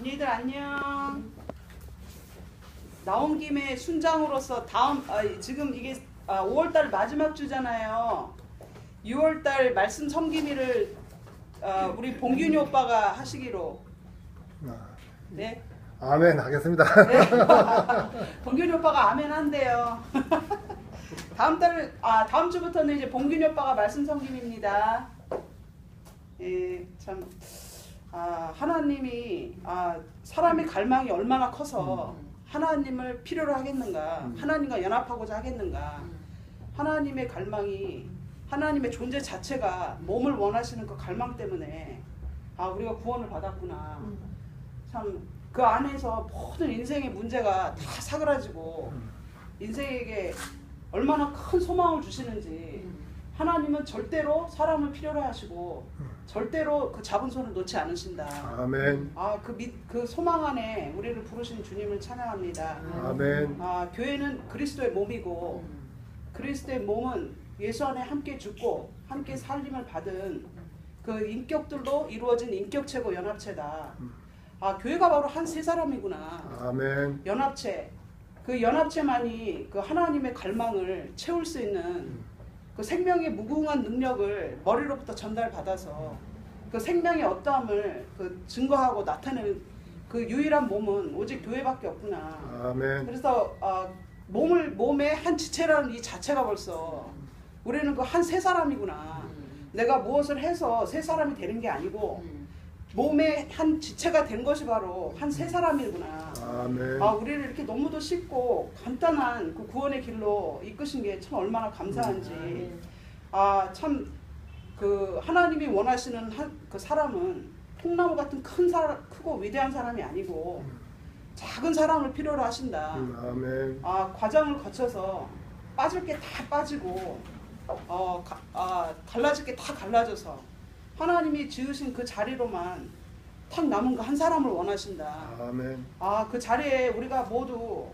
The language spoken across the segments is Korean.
언니들 안녕. 나온 김에 순장으로서 다음 아, 지금 이게 아, 5월달 마지막 주잖아요. 6월달 말씀 섬기미를 아, 우리 봉균이 오빠가 하시기로. 아, 네. 아멘 하겠습니다. 네. 봉균이 오빠가 아멘 한대요. 다음 달, 아, 다음 주부터는 이제 봉균이 오빠가 말씀 섬김입니다. 예, 참, 아, 하나님이, 아, 사람의 갈망이 얼마나 커서 하나님을 필요로 하겠는가, 음. 하나님과 연합하고자 하겠는가, 하나님의 갈망이, 하나님의 존재 자체가 몸을 원하시는 그 갈망 때문에, 아, 우리가 구원을 받았구나. 참 그 안에서 모든 인생의 문제가 다 사그라지고 인생에게 얼마나 큰 소망을 주시는지 하나님은 절대로 사람을 필요로 하시고 절대로 그 잡은 손을 놓지 않으신다. 아멘. 아그 그 소망 안에 우리를 부르신 주님을 찬양합니다. 아멘. 아 교회는 그리스도의 몸이고 그리스도의 몸은 예수 안에 함께 죽고 함께 살림을 받은 그 인격들로 이루어진 인격체고 연합체다. 아 교회가 바로 한 세 사람이구나. 아멘. 연합체 그 연합체만이 그 하나님의 갈망을 채울 수 있는 그 생명의 무궁한 능력을 머리로부터 전달받아서 그 생명의 어떠함을 그 증거하고 나타내는 그 유일한 몸은 오직 교회밖에 없구나. 아멘. 그래서 아, 몸을 몸의 한 지체라는 이 자체가 벌써 우리는 그 한 세 사람이구나. 내가 무엇을 해서 세 사람이 되는 게 아니고 몸의 한 지체가 된 것이 바로 한 세 사람이구나. 아멘. 아, 우리를 이렇게 너무도 쉽고 간단한 그 구원의 길로 이끄신 게 참 얼마나 감사한지. 아, 참 그 하나님이 원하시는 한, 그 사람은 통나무 같은 큰 사람, 크고 위대한 사람이 아니고 작은 사람을 필요로 하신다. 음, 아멘. 아, 과정을 거쳐서 빠질 게 다 빠지고 어, 가, 아, 갈라질 게 다 갈라져서 하나님이 지으신 그 자리로만 탁 남은 그 한 사람을 원하신다. 아멘. 아, 그 자리에 우리가 모두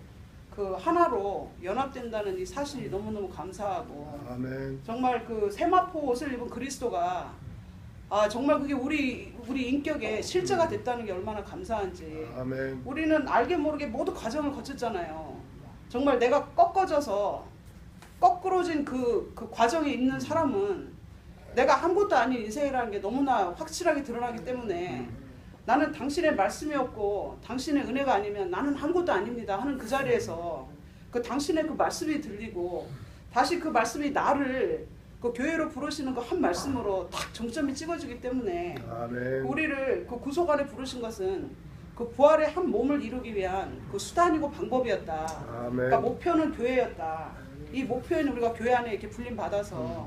그 하나로 연합된다는 이 사실이 너무너무 감사하고 아멘. 정말 그 세마포 옷을 입은 그리스도가 아, 정말 그게 우리 우리 인격에 실제가 됐다는 게 얼마나 감사한지 아멘. 우리는 알게 모르게 모두 과정을 거쳤잖아요. 정말 내가 꺾어져서 거꾸로진 그, 그 과정에 있는 사람은 내가 아무것도 아닌 인생이라는 게 너무나 확실하게 드러나기 때문에 나는 당신의 말씀이었고 당신의 은혜가 아니면 나는 아무것도 아닙니다 하는 그 자리에서 그 당신의 그 말씀이 들리고 다시 그 말씀이 나를 그 교회로 부르시는 그 한 말씀으로 딱 정점이 찍어지기 때문에. 우리를 그 구속 안에 부르신 것은 그 부활의 한 몸을 이루기 위한 그 수단이고 방법이었다. 그러니까 아멘. 목표는 교회였다. 이 목표에는 우리가 교회 안에 이렇게 불림 받아서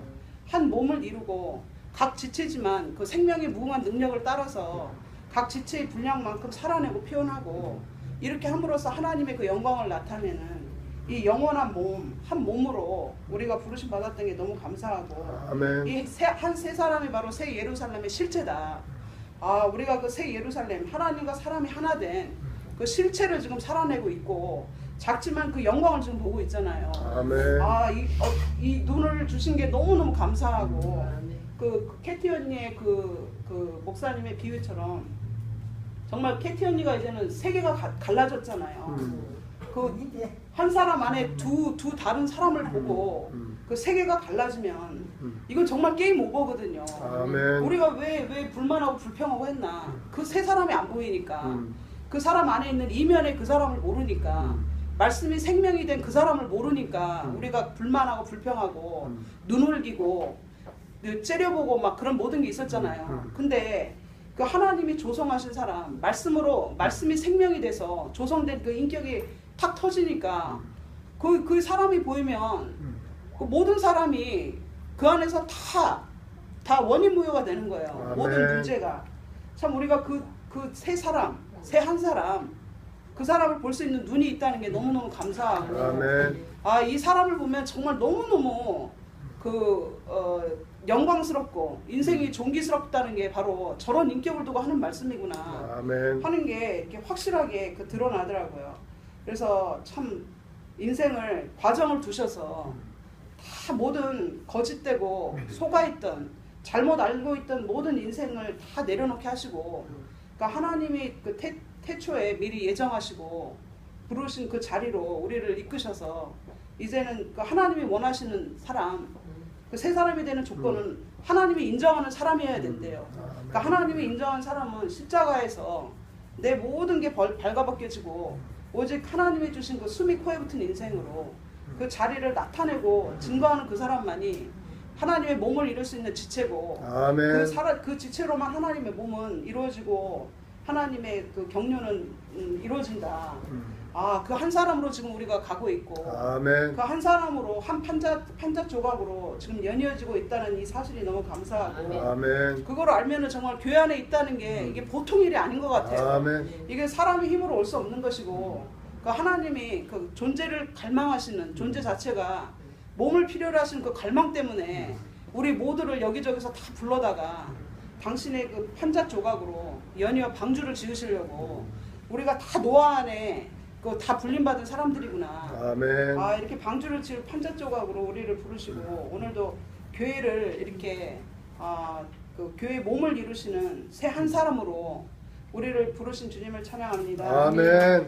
한 몸을 이루고 각 지체지만 그 생명의 무궁한 능력을 따라서 각 지체의 분량만큼 살아내고 표현하고 이렇게 함으로써 하나님의 그 영광을 나타내는 이 영원한 몸, 한 몸으로 우리가 부르심 받았던 게 너무 감사하고. 이 한세 사람이 바로 새 예루살렘의 실체다. 아, 우리가 그 새 예루살렘 하나님과 사람이 하나 된 그 실체를 지금 살아내고 있고 작지만 그 영광을 지금 보고 있잖아요. 아멘. 아, 이, 어, 이 눈을 주신 게 너무너무 감사하고 그, 그 캐티 언니의 그, 그 목사님의 비유처럼 정말 캐티 언니가 이제는 세계가 가- 갈라졌잖아요. 음. 그한 사람 안에 두, 두 다른 사람을 보고 음. 그 세계가 갈라지면 음. 이건 정말 게임 오버거든요. 아멘. 우리가 왜, 왜 불만하고 불평하고 했나? 그 세 사람이 안 보이니까. 음. 그 사람 안에 있는 이면의 그 사람을 모르니까. 음. 말씀이 생명이 된 그 사람을 모르니까 음. 우리가 불만하고 불평하고 음. 눈을기고 그 째려보고 막 그런 모든 게 있었잖아요. 음. 근데 그 하나님이 조성하신 사람 말씀으로 말씀이 생명이 돼서 조성된 그 인격이 탁 터지니까 그, 그 사람이 보이면 음. 그 모든 사람이 그 안에서 다, 다 원인 무효가 되는 거예요. 아멘. 모든 문제가. 참 우리가 그, 그 세 사람, 세 한 사람, 그 사람을 볼 수 있는 눈이 있다는 게 너무너무 감사하고. 아멘. 아, 이 사람을 보면 정말 너무너무 그, 어, 영광스럽고 인생이 존귀스럽다는 게 바로 저런 인격을 두고 하는 말씀이구나. 아멘. 하는 게 이렇게 확실하게 그 드러나더라고요. 그래서 참 인생을 과정을 두셔서 다 모든 거짓되고 속아 있던 잘못 알고 있던 모든 인생을 다 내려놓게 하시고 그러니까 하나님이 그 태, 태초에 미리 예정하시고 부르신 그 자리로 우리를 이끄셔서 이제는 그 하나님이 원하시는 사람 그세 사람이 되는 조건은 하나님이 인정하는 사람이어야 된대요. 그러니까 하나님이 인정한 사람은 십자가에서 내 모든 게 벌- 발가벗겨지고 오직 하나님이 주신 그 숨이 코에 붙은 인생으로 그 자리를 나타내고 증거하는 그 사람만이 하나님의 몸을 이룰 수 있는 지체고 그 아멘. 사람 그 지체로만 하나님의 몸은 이루어지고 하나님의 그 경륜은 음, 이루어진다. 음. 아그 한 사람으로 지금 우리가 가고 있고. 그 한 사람으로 한 판자 판자 조각으로 지금 연이어지고 있다는 이 사실이 너무 감사하고 아멘. 그걸 알면은 정말 교회 안에 있다는 게 이게 보통 일이 아닌 것 같아요. 아멘. 이게 사람의 힘으로 올 수 없는 것이고 그 하나님이 그 존재를 갈망하시는 존재 자체가 몸을 필요로 하시는 그 갈망 때문에 우리 모두를 여기저기서 다 불러다가 당신의 그 판자 조각으로 연이어 방주를 지으시려고 우리가 다 노아 안에 그다 불림받은 사람들이구나. 아멘. 아 이렇게 방주를 지을 판자 조각으로 우리를 부르시고 오늘도 교회를 이렇게 아 그 교회 몸을 이루시는 새 한 사람으로 우리를 부르신 주님을 찬양합니다. 아멘. 네.